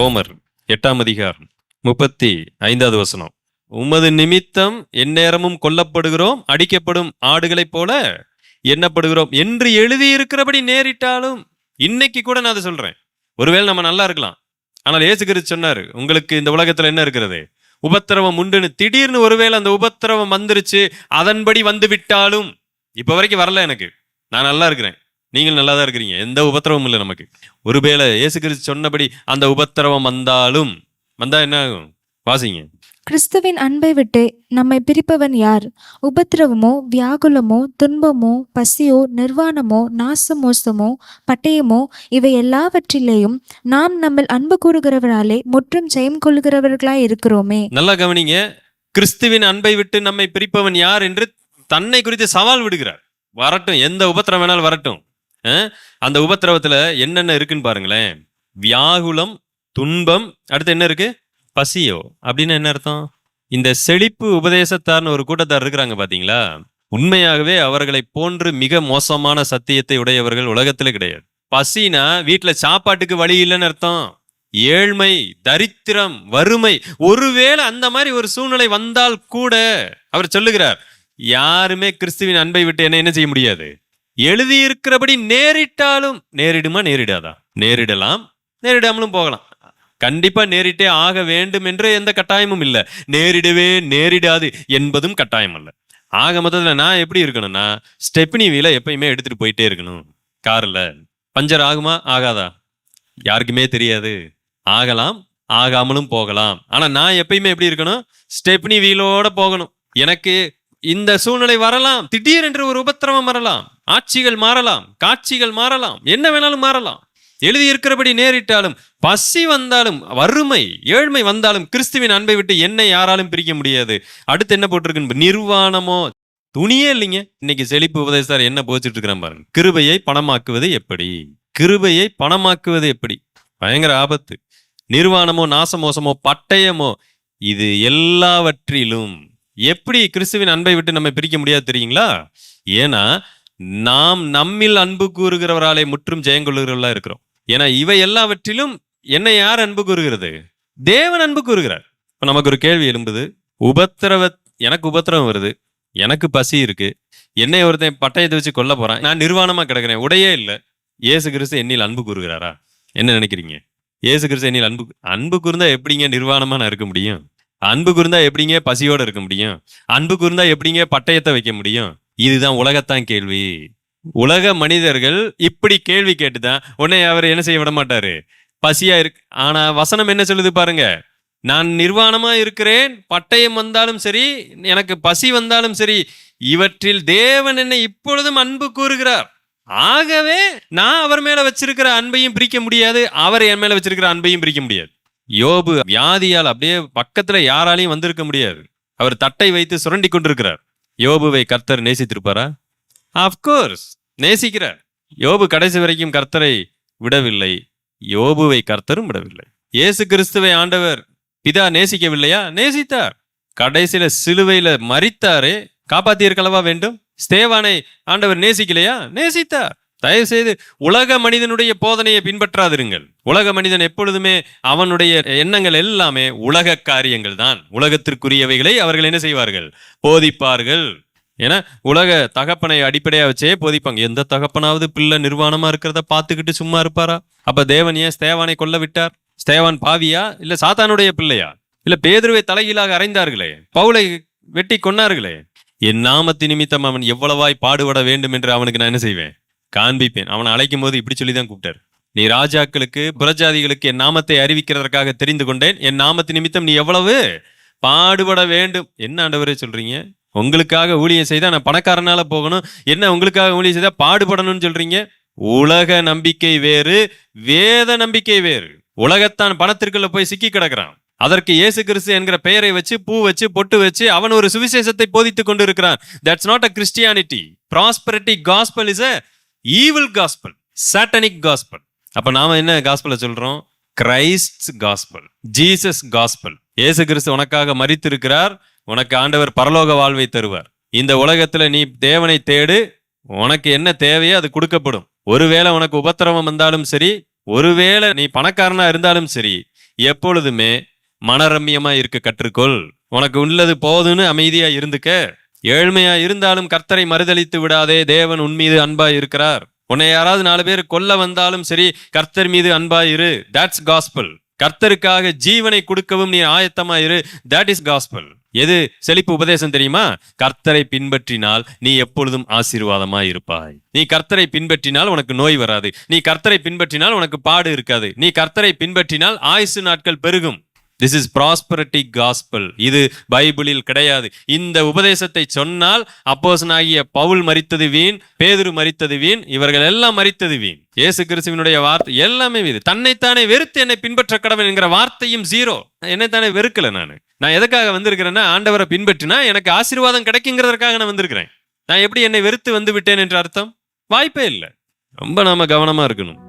ரோமர் எட்டாம் அதிகாரம் முப்பத்தி ஐந்தாவது வசனம். உமது நிமித்தம் எந்நேரமும் கொல்லப்படுகிறோம் அடிக்கப்படும் ஆடுகளைப் போல எண்ணப்படுகிறோம் என்று எழுதியிருக்கிறபடி நேரிட்டாலும் இன்னைக்கு கூட நான் அதை சொல்றேன். ஒருவேளை நம்ம நல்லா இருக்கலாம். ஆனால் இயேசு சொன்னார் சொன்னாரு உங்களுக்கு இந்த உலகத்துல என்ன இருக்கிறது? உபத்திரவம் உண்டுன்னு. திடீர்னு ஒருவேளை அந்த உபத்திரவம் வந்துருச்சு அதன்படி வந்து விட்டாலும் இப்போ வரைக்கும் வரல எனக்கு. நான் நல்லா இருக்கிறேன். நீங்கள் நல்லா தான் இருக்கிறீங்க. எந்த உபத்திரவமும் இல்லை நமக்கு. ஒருவேளை இயேசு கிறிஸ்து சொன்னபடி அந்த உபத்திரவம் வந்தாலும் வந்தா என்ன ஆகும்? வாசிங்க. கிறிஸ்துவின் அன்பை விட்டு நம்மை பிரிப்பவன் யார்? உபத்திரவமோ வியாகுலமோ துன்பமோ பசியோ நிர்வாணமோ நாசமோசமோ பட்டயமோ இவை எல்லாவற்றிலேயும் நாம் நம்மில் அன்பு கூறுகிறவராலே முற்றும் ஜெயம் கொள்கிறவர்களாய் இருக்கிறோமே. நல்லா கவனிங்க. கிறிஸ்துவின் அன்பை விட்டு நம்மை பிரிப்பவன் யார் என்று தன்னை குறித்து சவால் விடுகிறார். வரட்டும். எந்த உபத்திரம் வேணாலும் வரட்டும்? அந்த உபத்திரவத்துல என்னென்ன இருக்குன்னு பாருங்களேன். வியாகுலம் துன்பம் அடுத்து என்ன இருக்கு? பசியோ. அப்படின்னு என்ன அர்த்தம்? இந்த செழிப்பு உபதேசத்தார்னு ஒரு கூட்டத்தார் இருக்கிறாங்க பாத்தீங்களா? உண்மையாகவே அவர்களை போன்று மிக மோசமான சத்தியத்தை உடையவர்கள் உலகத்துல கிடையாது. பசினா வீட்டுல சாப்பாட்டுக்கு வழி இல்லைன்னு அர்த்தம். ஏழ்மை தரித்திரம் வறுமை. ஒருவேளை அந்த மாதிரி ஒரு சூழ்நிலை வந்தால் கூட அவர் சொல்லுகிறார் யாருமே கிறிஸ்துவின் அன்பை விட்டு என்ன என்ன செய்ய முடியாது? எழுதியிருக்கிறபடி நேரிட்டாலும் நேரிடுமா? நேரிடாதா? நேரிடலாம் நேரிடாமலும் போகலாம். கண்டிப்பா நேரிட்டே ஆக வேண்டும் என்று எந்த கட்டாயமும் இல்லை. நேரிடவே நேரிடாது என்பதும் கட்டாயம் அல்ல. ஆக மொத்தத்தில் நான் எப்படி இருக்கணும்னா ஸ்டெப்னி வீலை எப்பயுமே எடுத்துட்டு போயிட்டே இருக்கணும். காரில். பஞ்சர் ஆகுமா? ஆகாதா? யாருக்குமே தெரியாது. ஆகலாம் ஆகாமலும் போகலாம். ஆனால் நான் எப்பயுமே எப்படி இருக்கணும்? ஸ்டெப்னி வீலோட போகணும். எனக்கு இந்த சூழ்நிலை வரலாம். திடீரென்று ஒரு உபத்திரவம் வரலாம். ஆட்சிகள் மாறலாம். காட்சிகள் மாறலாம். என்ன வேணாலும் மாறலாம். எழுதியிருக்கிறபடி நேரிட்டாலும் பசி வந்தாலும் வறுமை ஏழ்மை வந்தாலும் கிறிஸ்துவின் அன்பை விட்டு என்னை யாராலும் பிரிக்க முடியாது. அடுத்து என்ன போட்டிருக்கு நிர்வாணமோ? துணியே இல்லைங்க. இன்னைக்கு செழிப்பு உபதேசார் என்ன போச்சுட்டு இருக்கிறான் பாருங்க. கிருபையை பணமாக்குவது எப்படி? கிருபையை பணமாக்குவது எப்படி? பயங்கர ஆபத்து. நிர்வாணமோ நாசமோசமோ பட்டயமோ இது எல்லாவற்றிலும் எப்படி கிறிஸ்துவின் அன்பை விட்டு நம்ம பிரிக்க முடியாது தெரியுங்களா? ஏன்னா நாம் நம்மில் அன்பு கூறுகிறவராலே முற்றும் ஜெயங்கொள்ளுகிறவர்களா இருக்கிறோம். ஏன்னா இவை எல்லாவற்றிலும் என்னை யார் அன்பு கூறுகிறது? தேவன் அன்பு கூறுகிறார். இப்போ நமக்கு ஒரு கேள்வி எழும்புது. உபத்திரவ எனக்கு உபத்திரவம் வருது. எனக்கு பசி இருக்கு. என்னை ஒருத்தன் பட்டயத்தை வச்சு கொல்ல போறான். நான் நிர்வாணமா கிடக்கிறேன். உடையே இல்லை. இயேசு கிறிஸ்து என்னில் அன்பு கூறுகிறாரா? என்ன நினைக்கிறீங்க? ஏசு கிறிஸ்து என்னில் அன்பு அன்பு கூர்ந்தா எப்படிங்க நிர்வாணமா நான் இருக்க முடியும்? அன்பு கூர்ந்தா எப்படிங்க பசியோட இருக்க முடியும்? அன்பு கூர்ந்தா எப்படிங்க பட்டயத்தை வைக்க முடியும்? இதுதான் உலகத்தான் கேள்வி. உலக மனிதர்கள் இப்படி கேள்வி கேட்டுதான் உடனே அவர் என்ன செய்ய விட மாட்டாரு? பசியா இருக்கு ஆனா வசனம் என்ன சொல்லுது பாருங்க. நான் நிர்வாணமா இருக்கிறேன் பட்டயம் வந்தாலும் சரி எனக்கு பசி வந்தாலும் சரி இவற்றில் தேவன் என்னை இப்பொழுதும் அன்பு கூறுகிறார். ஆகவே நான் அவர் மேல வச்சிருக்கிற அன்பையும் பிரிக்க முடியாது அவர் என் மேல வச்சிருக்கிற அன்பையும் பிரிக்க முடியாது. யோபு வியாதியால் அப்படியே பக்கத்துல யாராலையும் வந்திருக்க முடியாது. அவர் தட்டை வைத்து சுரண்டி கொண்டிருக்கிறார். யோபுவை கர்த்தர் நேசித்திருப்பாரா? ஆஃப்கோர்ஸ் நேசிக்கிறார். யோபு கடைசி வரைக்கும் கர்த்தரை விடவில்லை. யோபுவை கர்த்தரும் விடவில்லை. இயேசு கிறிஸ்துவை ஆண்டவர் பிதா நேசிக்கவில்லையா? நேசித்தார். கடைசியில சிலுவையில மறித்தாரே காப்பாத்தியிருக்கலவா வேண்டும்? ஸ்தேவானை ஆண்டவர் நேசிக்கலையா? நேசித்தார். தயவு செய்து உலக மனிதனுடைய போதனையை பின்பற்றாதிருங்கள். உலக மனிதன் எப்பொழுதுமே அவனுடைய எண்ணங்கள் எல்லாமே உலக காரியங்கள் தான். உலகத்திற்குரியவைகளை அவர்கள் என்ன செய்வார்கள்? போதிப்பார்கள். ஏன்னா உலக தகப்பனை அடிப்படையாக வச்சே போதிப்பாங்க. எந்த தகப்பனாவது பிள்ளை நிர்வாணமா இருக்கிறத பார்த்துக்கிட்டு சும்மா இருப்பாரா? அப்ப தேவன் ஏன் ஸ்தேவானை கொல்ல விட்டார்? ஸ்தேவான் பாவியா? இல்ல சாத்தானுடைய பிள்ளையா? இல்ல பேதுருவை தலைகீழாக அறைந்தார்களே பவுலை வெட்டி கொன்னார்களே? என் நாமத்து நிமித்தம் அவன் எவ்வளவாய் பாடுபட வேண்டும் என்று அவனுக்கு நான் என்ன செய்வேன்? காண்பிப்பேன். அவனை அழைக்கும் போது இப்படி சொல்லி தான் கூப்பிட்டார். நீ ராஜாக்களுக்கு புறஜாதிகளுக்கு என் நாமத்தை அறிவிக்கிறதற்காக தெரிந்து கொண்டேன். என் நாமத்து நிமித்தம் நீ எவ்வளவு பாடுபட வேண்டும். என்ன ஆண்டவரே சொல்றீங்க? உங்களுக்காக ஊழியம் செய்தால் நான் பணக்காரனால போகணும். என்ன உங்களுக்காக ஊழியம் செய்தால் பாடுபடணும்னு சொல்றீங்க? உலக நம்பிக்கை வேறு வேத நம்பிக்கை வேறு. உலகத்தான் பணத்திற்குள்ள போய் சிக்கி கிடக்கிறான். அதற்கு இயேசு கிறிஸ்து என்கிற பெயரை வச்சு பூ வச்சு பொட்டு வச்சு அவன் ஒரு சுவிசேஷத்தை போதித்துக் கொண்டு இருக்கிறான் that's not a Christianity prosperity gospel is a evil gospel satanic gospel அப்ப நாம என்ன காஸ்பலை சொல்றோம்? கிரைஸ்ட் காஸ்பல் ஜீசஸ் காஸ்பல் இயேசு கிறிஸ்து உனக்காக மறித்திருக்கிறார் உனக்கு ஆண்டவர் பரலோக வாழ்வை தருவார். இந்த உலகத்துல நீ தேவனை தேடு உனக்கு என்ன தேவையோ அது கொடுக்கப்படும். ஒருவேளை உனக்கு உபத்திரவம் வந்தாலும் சரி ஒருவேளை நீ பணக்காரனா இருந்தாலும் சரி எப்பொழுதுமே மனரம்யமா இருக்க கற்றுக்கொள். உனக்கு உள்ளது போதுன்னு அமைதியா இருந்துக்க. ஏழ்மையா இருந்தாலும் கர்த்தரை மறுதளித்து விடாதே. தேவன் உன் மீது அன்பா இருக்கிறார். உன்னை யாராவது நாலு பேர் கொல்ல வந்தாலும் சரி கர்த்தர் மீது அன்பா இரு. தட்ஸ் காஸ்பல் கர்த்தருக்காக ஜீவனை கொடுக்கவும் நீ ஆயத்தமா இரு. தட் இஸ் காஸ்பல் எது? செழிப்பு உபதேசம் தெரியுமா? கர்த்தரை பின்பற்றினால் நீ எப்பொழுதும் ஆசீர்வாதமா இருப்பாய். நீ கர்த்தரை பின்பற்றினால் உனக்கு நோய் வராது. நீ கர்த்தரை பின்பற்றினால் உனக்கு பாடு இருக்காது. நீ கர்த்தரை பின்பற்றினால் ஆயுசு நாட்கள் பெருகும். திஸ் இஸ் ப்ராஸ்பரிட்டி காஸ்பல் இது பைபிளில் கிடையாது. இந்த உபதேசத்தை சொன்னால் அப்போசனாகிய பவுல் மறித்தது வீண் பேதுரு மறித்தது வீண் இவர்கள் எல்லாம் மறித்தது வீண். இயேசு கிறிஸ்துவனுடைய வார்த்தை எல்லாமே இது தன்னைத்தானே வெறுத்து என்னை பின்பற்ற கடவன் என்கிற வார்த்தையும் ஜீரோ என்னைத்தானே வெறுக்கல நான். நான் எதுக்காக வந்திருக்கிறேன்னா ஆண்டவரை பின்பற்றினா எனக்கு ஆசீர்வாதம் கிடைக்குங்கிறதுக்காக நான் வந்திருக்கிறேன். நான் எப்படி என்னை வெறுத்து வந்து விட்டேன் என்ற அர்த்தம்? வாய்ப்பே இல்லை. ரொம்ப நாம கவனமா இருக்கணும்.